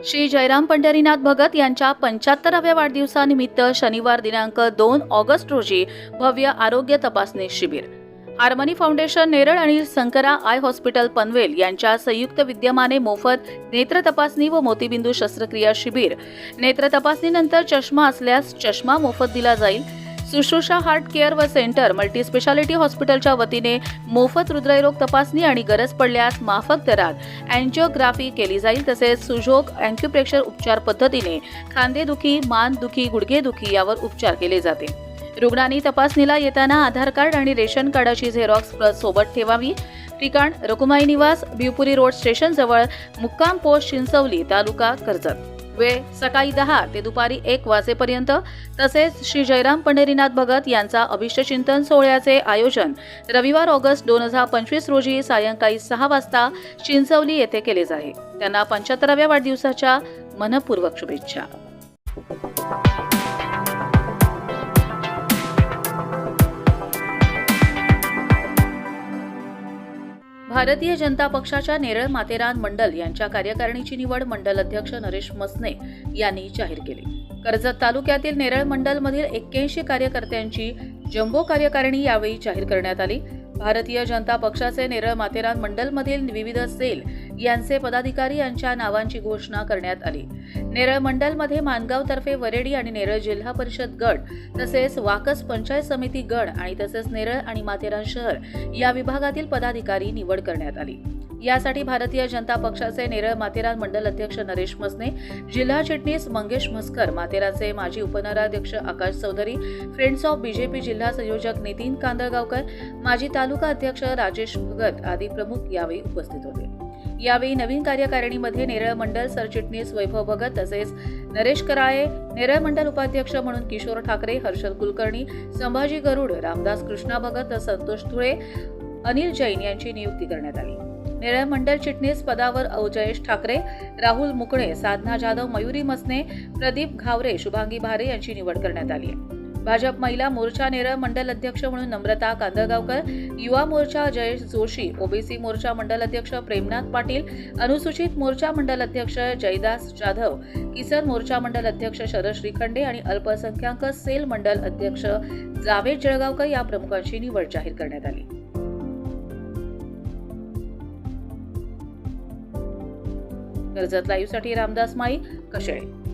श्री जयराम पंढरीनाथ भगत यांच्या पंच्याहत्तराव्या वाढदिवसानिमित्त शनिवार दिनांक दोन ऑगस्ट रोजी भव्य आरोग्य तपासणी शिबिर. हार्मनी फाउंडेशन नेरळ आणि संकरा आय हॉस्पिटल पनवेल यांच्या संयुक्त विद्यमाने मोफत नेत्र तपासणी व मोतीबिंदू शस्त्रक्रिया शिबिर. नेत्र तपासणीनंतर चष्मा असल्यास चष्मा मोफत दिला जाईल. सुश्रुषा हार्ट केअर व सेंटर मल्टीस्पेशालिटी हॉस्पिटलच्या वतीने मोफत हृदयरोग तपासणी आणि गरज पडल्यास माफक दरात अँजिओग्राफी केली जाईल तसेच सुजोग अँक्युप्रेशर उपचार पद्धतीने खांदेदुखी मानदुखी गुडघेदुखी यावर उपचार केले जाते. रुग्णांनी तपासणीला येताना आधार कार्ड आणि रेशन कार्डाची झेरॉक्स प्रत सोबत ठेवावी. ठिकाण रकुमाई निवास भिवपुरी रोड स्टेशनजवळ मुक्काम पोस्ट चिंचवली तालुका कर्जत. वेळ सकाळी दहा ते दुपारी एक वाजेपर्यंत तसेच श्री जयराम पंढरीनाथ भगत यांचा अभिष्टचिंतन सोहळ्याचे आयोजन रविवार ऑगस्ट दोन हजार पंचवीस रोजी सायंकाळी सहा वाजता चिंचवली येथे केले जाईल त्यांना पंच्याहत्तराव्या वाढदिवसाच्या मनपूर्वक शुभेच्छा. भारतीय जनता पक्षाच्या नेरळ माथेरान मंडल यांच्या कार्यकारिणीची निवड मंडल अध्यक्ष नरेश मसने यांनी जाहीर केली. कर्जत तालुक्यातील नेरळ मंडलमधील एक्क्याऐंशी कार्यकर्त्यांची जम्बो कार्यकारिणी यावेळी जाहीर करण्यात आली. भारतीय जनता पक्षाचे नेरळ माथेरान मंडलमधील विविध सेल यांचे पदाधिकारी यांच्या नावांची घोषणा करण्यात आली. नेरळ मंडलमध्ये मानगावतर्फे वरेडी आणि नेरळ जिल्हा परिषद गट तसेच वाकस पंचायत समिती गड आणि तसेच नेरळ आणि माथेरान शहर या विभागातील पदाधिकारी निवड करण्यात आली. यासाठी भारतीय जनता पक्षाचे नेरळ माथेरान मंडल अध्यक्ष नरेश मसने जिल्हा चिटणीस मंगेश म्हस्कर माथेरानचे माजी उपनगराध्यक्ष Akash Chaudhari friends of BJP जिल्हा संयोजक नितीन कांदळगावकर माजी तालुका अध्यक्ष राजेश भगत आदी प्रमुख यावेळी उपस्थित होते. यावेळी नवीन कार्यकारिणीमध्ये नेरळ मंडल सरचिटणीस वैभव भगत तसेच नरेश कराळे नेरळ मंडल उपाध्यक्ष म्हणून किशोर ठाकरे हर्षल कुलकर्णी संभाजी गरुड रामदास कृष्णा भगत संतोष धुळे अनिल जैन यांची नियुक्ती करण्यात आली. नेरळ चिटणीस पदावर अवजयेश ठाकरे राहुल मुकणे साधना जाधव मयुरी मसने प्रदीप घावरे शुभांगी भारे यांची निवड करण्यात आली आहे. भाजप महिला मोर्चा नेरळ मंडल अध्यक्ष म्हणून नम्रता कांदळगावकर युवा मोर्चा जयेश जोशी ओबीसी मोर्चा मंडल अध्यक्ष प्रेमनाथ पाटील अनुसूचित मोर्चा मंडल अध्यक्ष जयदास जाधव किसन मोर्चा मंडल अध्यक्ष शरद श्रीखंडे आणि अल्पसंख्याक सेल मंडल अध्यक्ष जावेद जळगावकर या प्रमुखांची निवड जाहीर करण्यात आली. कर्जत लाईव्हसाठी रामदास माई कशेळे.